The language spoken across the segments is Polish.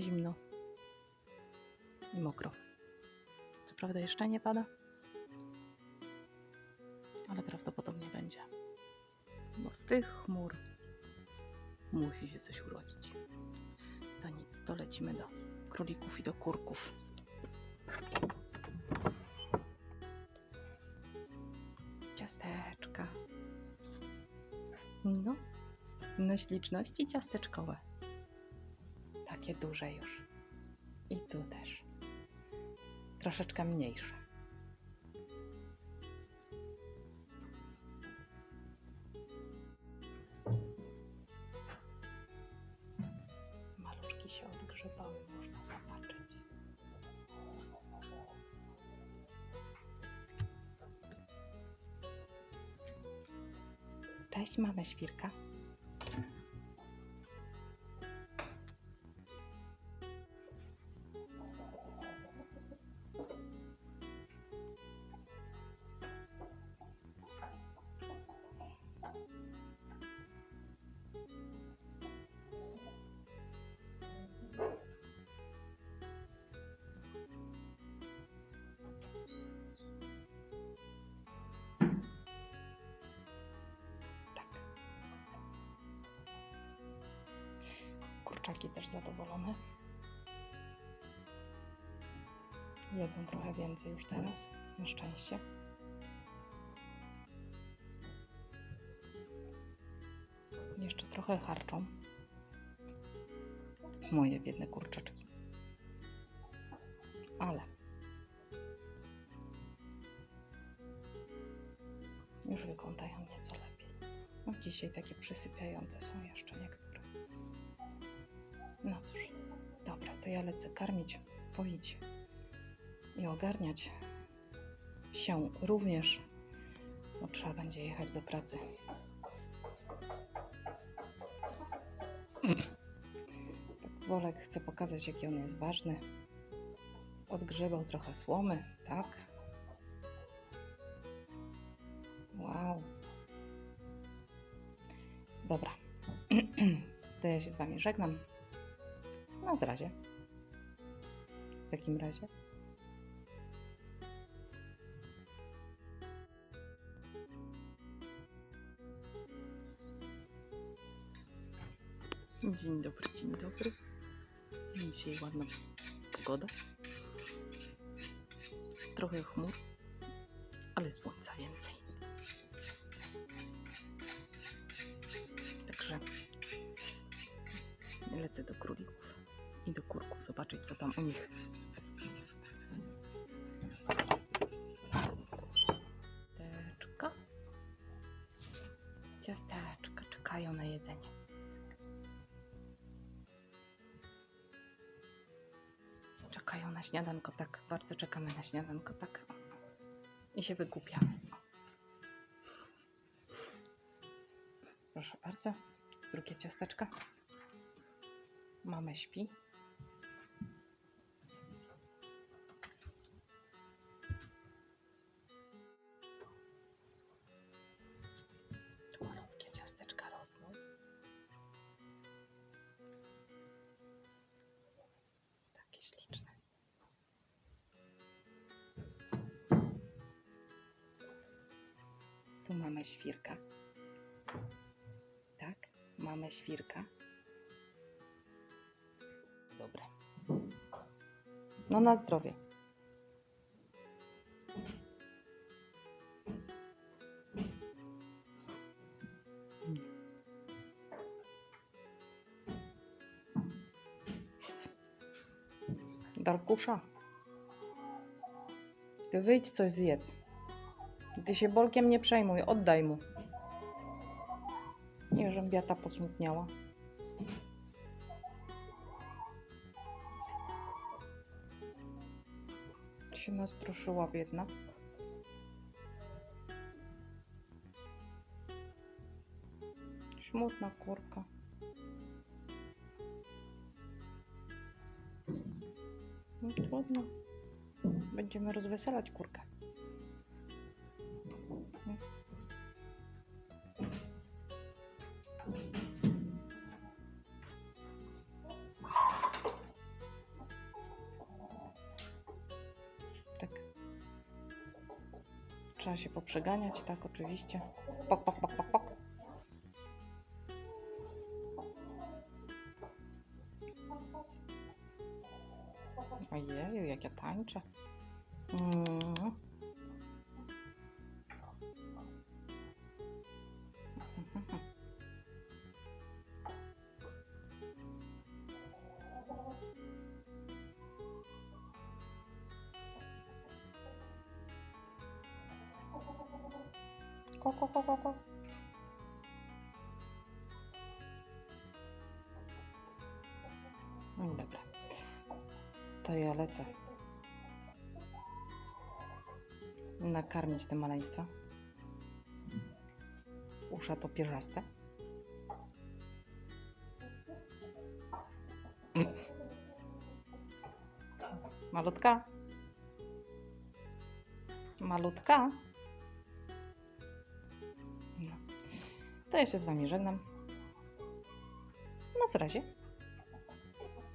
zimno i mokro. Co prawda jeszcze nie pada, ale prawdopodobnie będzie. Bo z tych chmur musi się coś urodzić. To nic, to lecimy do królików i do kurków. Ciasteczka. No, no śliczności ciasteczkowe. Takie duże już. I tu też. Troszeczkę mniejsze. Maluszki się odgrzebały, można zobaczyć. Cześć, mamy świrka. Kurczaki też zadowolone. Jedzą trochę więcej już teraz, na szczęście. Jeszcze trochę harczą. Moje biedne kurczaczki. Ale już wyglądają nieco lepiej. No, dzisiaj takie przysypiające są jeszcze niektóre. No cóż, dobra, to ja lecę karmić, poić i ogarniać się również, bo trzeba będzie jechać do pracy. Tak, Wolek chce pokazać, jaki on jest ważny. Odgrzebał trochę słomy, tak? Wow. Dobra. To ja się z Wami żegnam. Na zrazie. W takim razie. Dzień dobry, dzień dobry. Dzisiaj ładna pogoda. Trochę chmur, ale słońca więcej. Także lecę do królików i do kurków zobaczyć, co tam u nich. Ciasteczka. Ciasteczka czekają na jedzenie. Czekają na śniadanko, tak. Bardzo czekamy na śniadanko, tak. I się wygłupiamy. Proszę bardzo. Drugie ciasteczka. Mama śpi. Tu mamy świrka. Tak, mamy świrka. Dobre. No na zdrowie. Darkusza. Ty wyjdź coś zjedz. Ty się bolkiem nie przejmuj, oddaj mu. Nie, żebym biata posmutniała. Się nastruszyła biedna. Smutna kurka. No trudno. Będziemy rozweselać kurkę. Trzeba się poprzeganiać, tak, oczywiście. Pok, pok, pok, pok, pok. Ojeju, jak ja tańczę. Mm. Ko, ko, ko, ko, ko. No Dobra. To ja lecę. Nakarmić te maleństwa. Usza to pierzaste. Malutka. Malutka. To ja się z Wami żegnam. Na razie.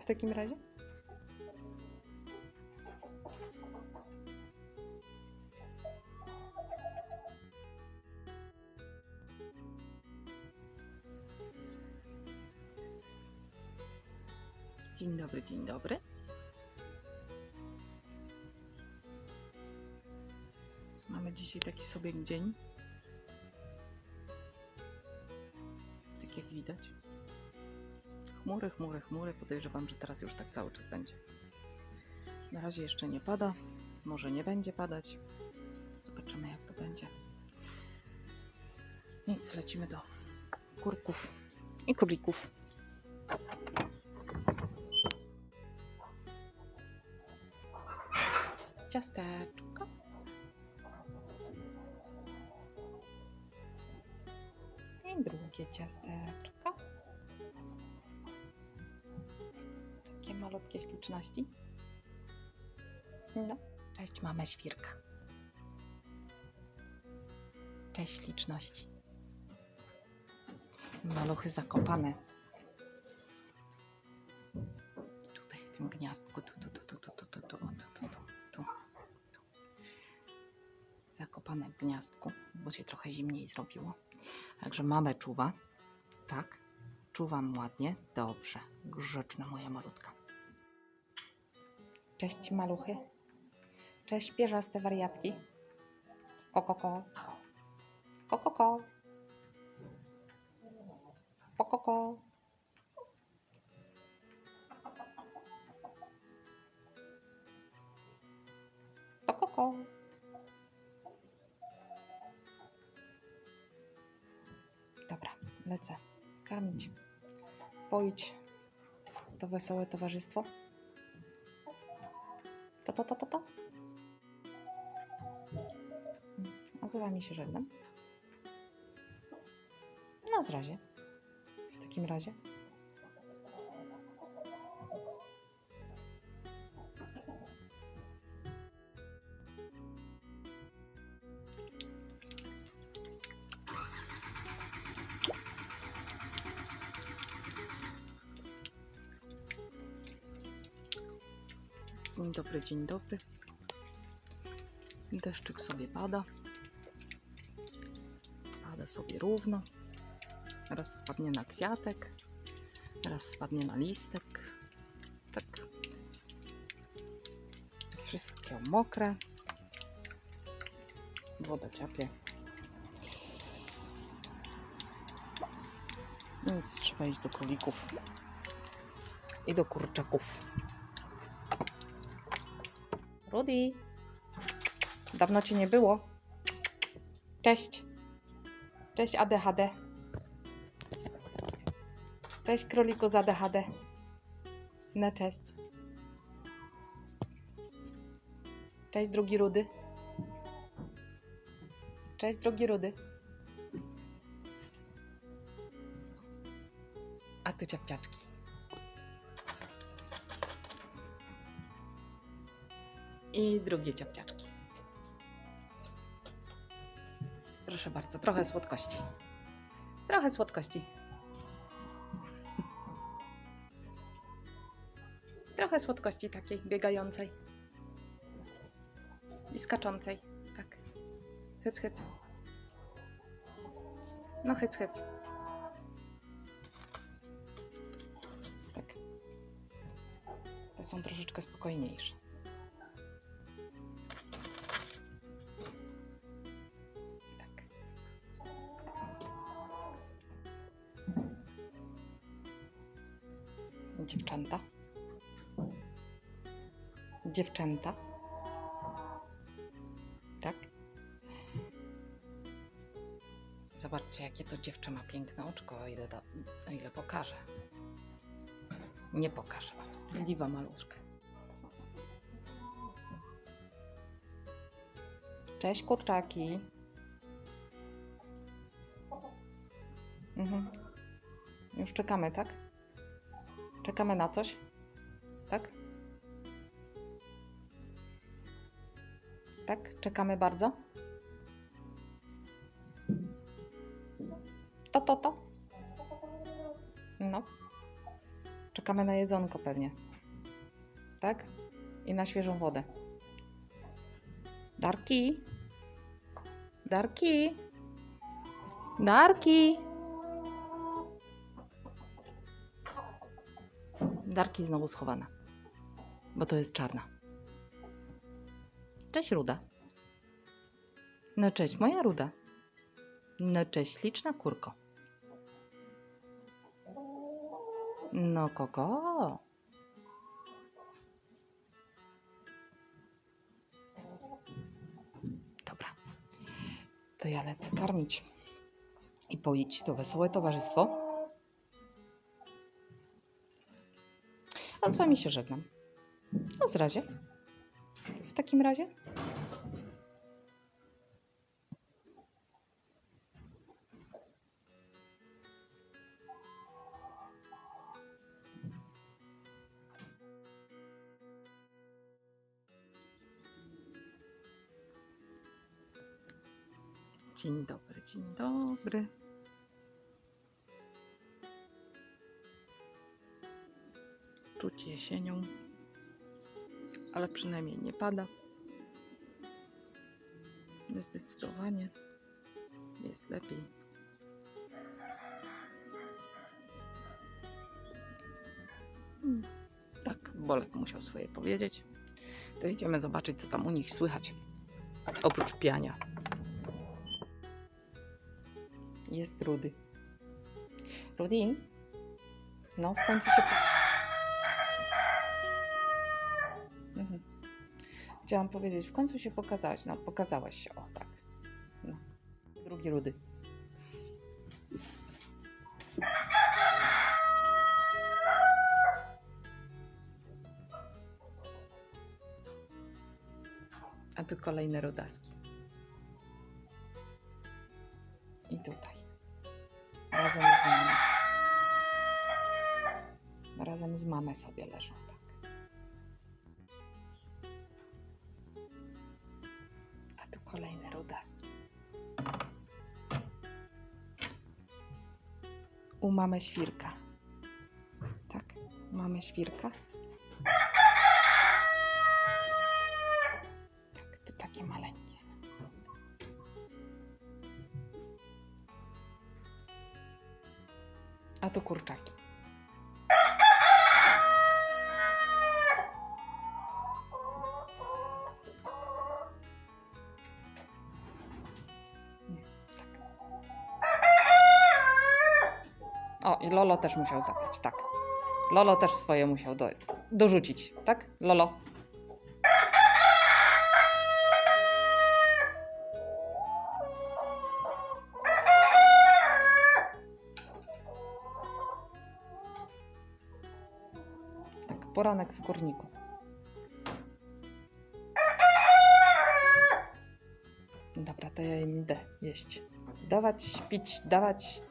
W takim razie. Dzień dobry, dzień dobry. Mamy dzisiaj taki sobie dzień. Jak widać. Chmury, chmury, chmury. Podejrzewam, że teraz już tak cały czas będzie. Na razie jeszcze nie pada. Może nie będzie padać. Zobaczymy, jak to będzie. Nic, lecimy do kurków i królików. Ciasteczko. I drugie ciasteczko. Takie malutkie śliczności. No, cześć mamy świrka. Cześć śliczności. Maluchy zakopane. Tutaj w tym gniazdku. Tu, tu, tu, tu, tu, tu, tu, tu, tu, tu, tu. Zakopane w gniazdku, bo się trochę zimniej zrobiło. Także mamę czuwa. Tak, czuwam ładnie. Dobrze, grzeczna moja malutka. Cześć maluchy. Cześć pierzaste wariatki. Ko, ko, ko. Ko, lecę. Karmić. Poić to wesołe towarzystwo. To, to, to, to, to. A z wami się żegnam. Na zrazie. W takim razie. Dzień dobry, dzień dobry. Deszczyk sobie pada. Pada sobie równo. Raz spadnie na kwiatek, raz spadnie na listek. Tak. Wszystkie mokre. Woda ciapie. Nic, trzeba iść do królików i do kurczaków. Rudy. Dawno cię nie było. Cześć. Cześć ADHD. Cześć króliku z ADHD. No cześć. Cześć drugi Rudy. Cześć drugi Rudy. A tu ciapciaczki. I drugie ciapciaczki. Proszę bardzo, trochę słodkości. Trochę słodkości. Trochę słodkości takiej biegającej i skaczącej. Tak. Hyc, hyc. No hyc, hyc. Tak. Te są troszeczkę spokojniejsze. Dziewczęta. Dziewczęta. Tak? Zobaczcie, jakie to dziewczę ma piękne oczko, o ile, da, o ile pokażę. Nie pokażę wam. Wstydliwa maluszka. Cześć kurczaki. Mhm. Już czekamy, tak? Czekamy na coś? Tak? Tak? Czekamy bardzo? To, to, to. No. Czekamy na jedzonko pewnie. Tak? I na świeżą wodę. Darki. Darki. Darki. Darki znowu schowana. Bo to jest czarna. Cześć Ruda. No cześć moja Ruda. No cześć liczna kurko. No kogo? Dobra. To ja lecę karmić i poić to wesołe towarzystwo. A z wami się żegnam. A z razie. W takim razie. Dzień dobry, dzień dobry. Czuć jesienią, ale przynajmniej nie pada. Zdecydowanie jest lepiej. Hmm, Tak, Bolek musiał swoje powiedzieć. To idziemy zobaczyć, co tam u nich słychać. Oprócz piania. Jest Rudy. Rudy? No, w końcu się... Chciałam powiedzieć, w końcu się pokazałaś. No, pokazałaś się, o tak. No. Drugi Rudy. A tu kolejne rudaski. I tutaj. Razem z mamą. Razem z mamą sobie leżą, U mamy świrka. Tak, mamy świrka. Tak, to takie maleńkie. A to kurczaki. Lolo też musiał zabrać, tak. Lolo też swoje musiał do, dorzucić, tak? Lolo. Tak, poranek w kurniku. Dobra, to ja im idę jeść. Dawać, pić, dawać.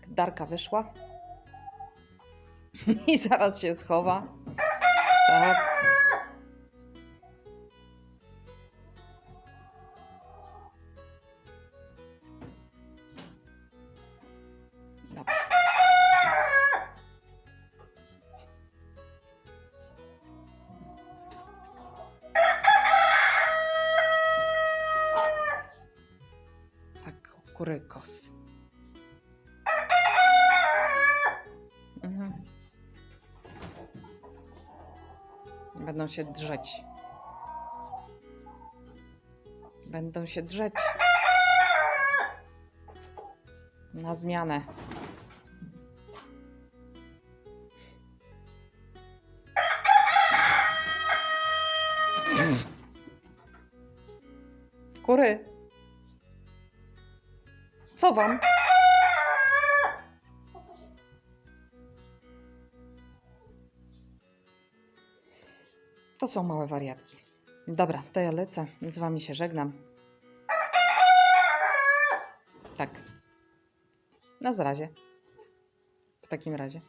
Tak, Darka wyszła. I zaraz się schowa. Tak. Będą się drzeć. Będą się drzeć. Na zmianę. Kury. Co wam? To są małe wariatki. Dobra, to ja lecę. Z wami się żegnam. Tak. Na zrazie. W takim razie.